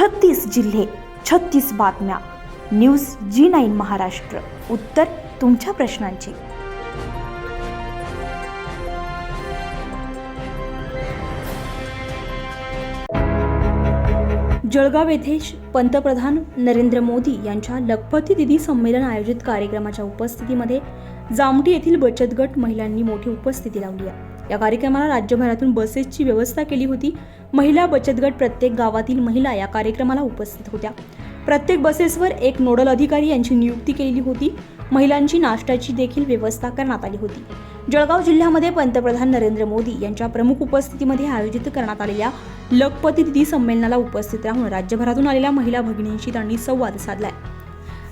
छत्तीस जिल्हे छत्तीस बातम्या. News G nine Maharashtra. उत्तर तुमच्या प्रश्नांची. जळगाव येथे श- पंतप्रधान नरेंद्र मोदी यांच्या लखपती दिदी संमेलन आयोजित कार्यक्रमाच्या उपस्थितीमध्ये जामठी येथील बचत गट महिलांनी मोठी उपस्थिती लावली आहे. या कार्यक्रमाला राज्यभरातून बसेसची व्यवस्था केली होती. महिला बचत गट प्रत्येक गावातील महिला या कार्यक्रमाला उपस्थित होत्या. प्रत्येक बसेसवर एक नोडल अधिकारी यांची नियुक्ती केलेली होती. महिलांची नाश्त्याची देखील व्यवस्था करण्यात आली होती. जळगाव जिल्ह्यामध्ये पंतप्रधान नरेंद्र मोदी यांच्या प्रमुख उपस्थितीमध्ये आयोजित करण्यात आलेल्या लखपती दिदी संमेलनाला उपस्थित राहून राज्यभरातून आलेल्या महिला भगिनींशी त्यांनी संवाद साधलाय.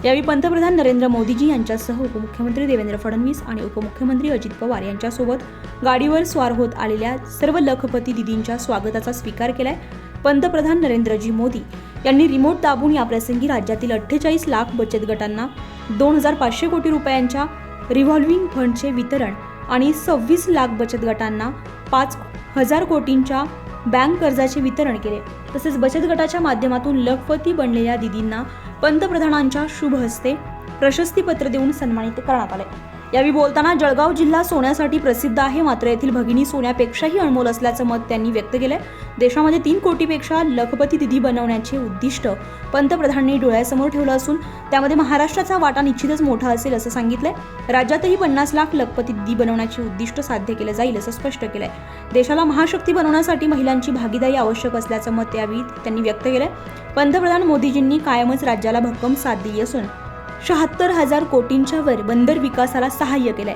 यावेळी पंतप्रधान नरेंद्र मोदीजी यांच्यासह उपमुख्यमंत्री देवेंद्र फडणवीस आणि उपमुख्यमंत्री अजित पवार यांच्यासोबत गाडीवर स्वार होत आलेल्या सर्व लखपती दिदींच्या स्वागताचा स्वीकार केलाय पंतप्रधान नरेंद्रजी मोदी. यांनी रिमोट दाबून याप्रसंगी राज्यातील अठ्ठेचाळीस लाख बचत गटांना दोन हजार पाचशे कोटी रुपयांच्या रिव्हॉल्व्हिंग फंडचे वितरण आणि सव्वीस लाख बचत गटांना पाच हजार कोटींच्या बँक कर्जाचे वितरण केले. तसेच बचत गटाच्या माध्यमातून लखपती बनलेल्या दिदींना पंतप्रधानांच्या शुभ हस्ते प्रशस्तीपत्र देऊन सन्मानित करण्यात आले. यावेळी बोलताना जळगाव जिल्हा सोन्यासाठी प्रसिद्ध आहे. मात्र येथील भगिनी सोन्यापेक्षाही अनमोल असल्याचं मत त्यांनी व्यक्त केलंय. देशामध्ये तीन कोटीपेक्षा लखपती दिदी बनवण्याचे उद्दिष्ट पंतप्रधानांनी डोळ्यासमोर ठेवलं असून त्यामध्ये महाराष्ट्राचा वाटा निश्चितच मोठा असेल असं सांगितलंय. राज्यातही पन्नास लाख लखपती दिदी बनवण्याचे उद्दिष्ट साध्य केलं जाईल असं स्पष्ट केलंय. देशाला महाशक्ती बनवण्यासाठी महिलांची भागीदारी आवश्यक असल्याचं मत यावेळी त्यांनी व्यक्त केलंय. पंतप्रधान मोदीजींनी कायमच राज्याला भक्कम साथ दिली असून शहात्तर हजार कोटींच्या वर बंदर विकासाला सहाय्य केलंय.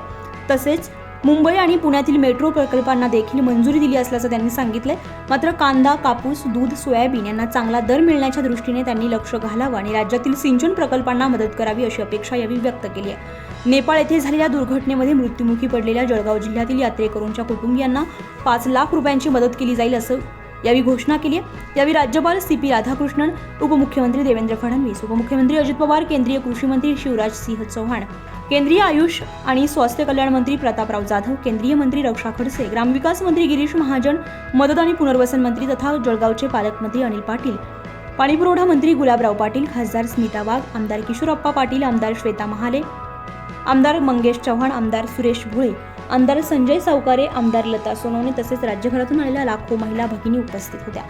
तसेच मुंबई आणि पुण्यातील मेट्रो प्रकल्पांना देखील मंजुरी दिली असल्याचं त्यांनी सांगितलंय. मात्र कांदा कापूस दूध सोयाबीन यांना चांगला दर मिळण्याच्या दृष्टीने त्यांनी लक्ष घालावं आणि राज्यातील सिंचन प्रकल्पांना मदत करावी अशी अपेक्षा यावेळी व्यक्त केली आहे. नेपाळ येथे झालेल्या दुर्घटनेमध्ये मृत्युमुखी पडलेल्या जळगाव जिल्ह्यातील यात्रेकरूंच्या कुटुंबियांना पाच लाख रुपयांची मदत केली जाईल असं यावेळी घोषणा केली आहे. यावेळी राज्यपाल सी पी राधाकृष्णन उपमुख्यमंत्री देवेंद्र फडणवीस उपमुख्यमंत्री अजित पवार केंद्रीय कृषी मंत्री शिवराज सिंह चौहान केंद्रीय आयुष आणि स्वास्थ्य कल्याण मंत्री प्रतापराव जाधव केंद्रीय मंत्री रक्षा खडसे ग्रामविकास मंत्री गिरीश महाजन मदत आणि पुनर्वसन मंत्री तथा जळगावचे पालकमंत्री अनिल पाटील पाणीपुरवठा मंत्री गुलाबराव पाटील खासदार स्मिता वाघ आमदार किशोरप्पा पाटील आमदार श्वेता महाले आमदार मंगेश चव्हाण आमदार सुरेश भुळे आमदार संजय सावकारे आमदार लता सोनवणे तसेच राज्यभरातून आलेल्या लाखो महिला भगिनी उपस्थित होत्या.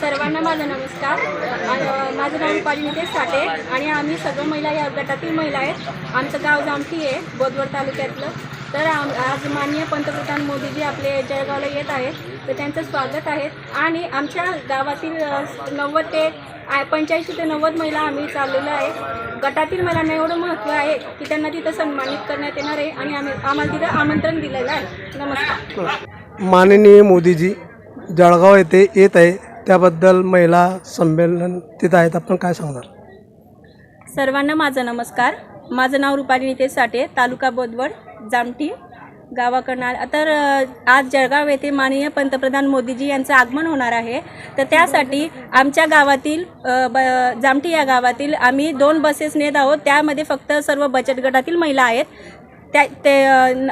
सर्वांना माझा नमस्कार. माझं नाव रुपाली नितेश साठे आणि आम्ही सगळं महिला या गटातील महिला आहेत. आमचं गाव जामठी आहे बोदवड तालुक्यातलं. तर आम आज माननीय पंतप्रधान मोदीजी आपले जळगावला येत आहेत. तर त्यांचं स्वागत आहे. आणि आमच्या गावातील नव्वद ते आ- पंच्याऐंशी ते नव्वद महिला आम्ही चाललेलो आहे. गटातील महिलांना एवढं महत्त्व आहे की त्यांना तिथं सन्मानित करण्यात येणार आहे आणि आम्ही आम्हाला तिथं आमंत्रण दिलेलं आहे. नमस्कार. माननीय मोदीजी जळगाव येथे येत आहे. त्याबद्दल महिला संमेलन तिथं आहेत. आपण काय सांगणार? सर्वांना माझा नमस्कार. माझं नाव रुपाली नितेश साठे तालुका बोदवड जामठी. गावाकडनं तर आज जळगाव येथे माननीय पंतप्रधान मोदीजी यांचं आगमन होणार आहे. तर त्यासाठी आमच्या गावातील ब जामठी या गावातील आम्ही दोन बसेस नेत आहोत. त्यामध्ये फक्त सर्व बचत गटातील महिला आहेत. त्या ते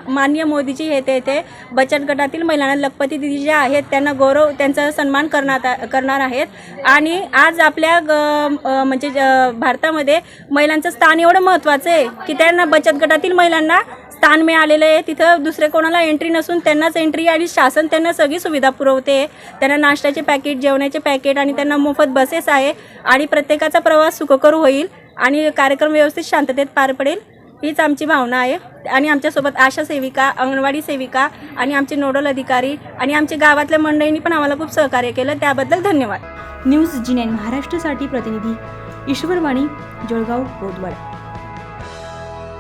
माननीय मोदीजी हे ते ते बचत गटातील महिलांना लखपती दिदी ज्या आहेत त्यांना गौरव त्यांचा सन्मान करणार करणार आहेत. आणि आज आपल्या ग- म्हणजे ज- भारतामध्ये महिलांचं स्थान एवढं महत्त्वाचं आहे की त्यांना बचत गटातील महिलांना स्थान मिळालेलं आहे. तिथं दुसरे कोणाला एंट्री नसून त्यांनाच एंट्री आणि शासन त्यांना सगळी सुविधा पुरवते. त्यांना नाश्त्याचे पॅकेट जेवणाचे पॅकेट आणि त्यांना मोफत बसेस आहे. आणि प्रत्येकाचा प्रवास सुखकर होईल आणि कार्यक्रम व्यवस्थित शांततेत पार पडेल. हीच आमची भावना आहे. आणि आमच्यासोबत आशा सेविका अंगणवाडी सेविका आणि आमचे नोडल अधिकारी आणि आमच्या गावातल्या मंडळींनी पण आम्हाला खूप सहकार्य केलं. त्याबद्दल धन्यवाद. न्यूज जी नाईन महाराष्ट्रासाठी प्रतिनिधी ईश्वरवाणी जळगाव बोदवड